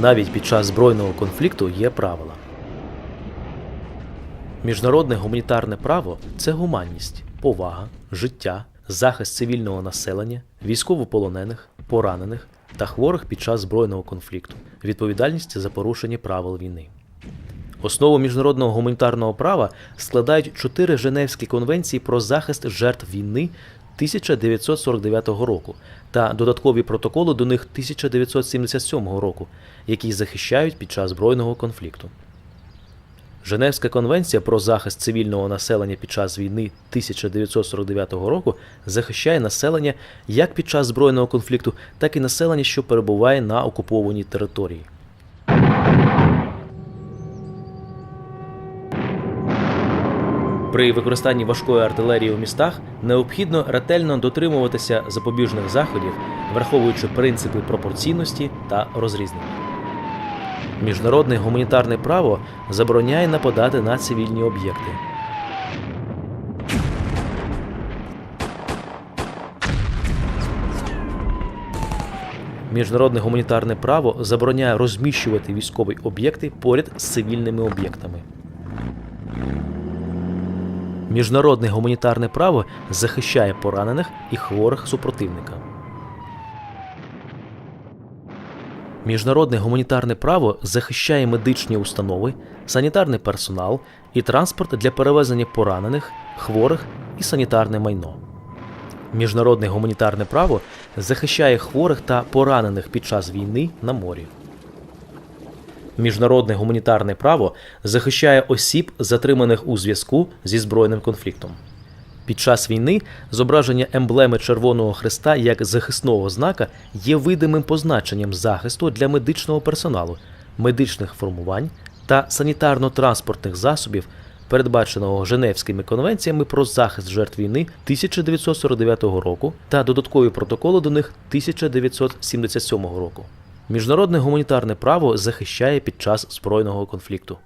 Навіть під час збройного конфлікту є правила. Міжнародне гуманітарне право це гуманність, повага, життя, захист цивільного населення, військовополонених, поранених та хворих під час збройного конфлікту, відповідальність за порушення правил війни. Основу міжнародного гуманітарного права складають чотири Женевські конвенції про захист жертв війни 1949 року та додаткові протоколи до них 1977 року, які захищають під час збройного конфлікту. Женевська конвенція про захист цивільного населення під час війни 1949 року захищає населення як під час збройного конфлікту, так і населення, що перебуває на окупованій території. При використанні важкої артилерії у містах необхідно ретельно дотримуватися запобіжних заходів, враховуючи принципи пропорційності та розрізнення. Міжнародне гуманітарне право забороняє нападати на цивільні об'єкти. Міжнародне гуманітарне право забороняє розміщувати військові об'єкти поряд з цивільними об'єктами. Міжнародне гуманітарне право захищає поранених і хворих супротивника. Міжнародне гуманітарне право захищає медичні установи, санітарний персонал і транспорт для перевезення поранених, хворих і санітарне майно. Міжнародне гуманітарне право захищає хворих та поранених під час війни на морі. Міжнародне гуманітарне право захищає осіб, затриманих у зв'язку зі збройним конфліктом. Під час війни зображення емблеми Червоного Христа як захисного знака є видимим позначенням захисту для медичного персоналу, медичних формувань та санітарно-транспортних засобів, передбаченого Женевськими конвенціями про захист жертв війни 1949 року та додаткові протоколи до них 1977 року. Міжнародне гуманітарне право захищає під час збройного конфлікту.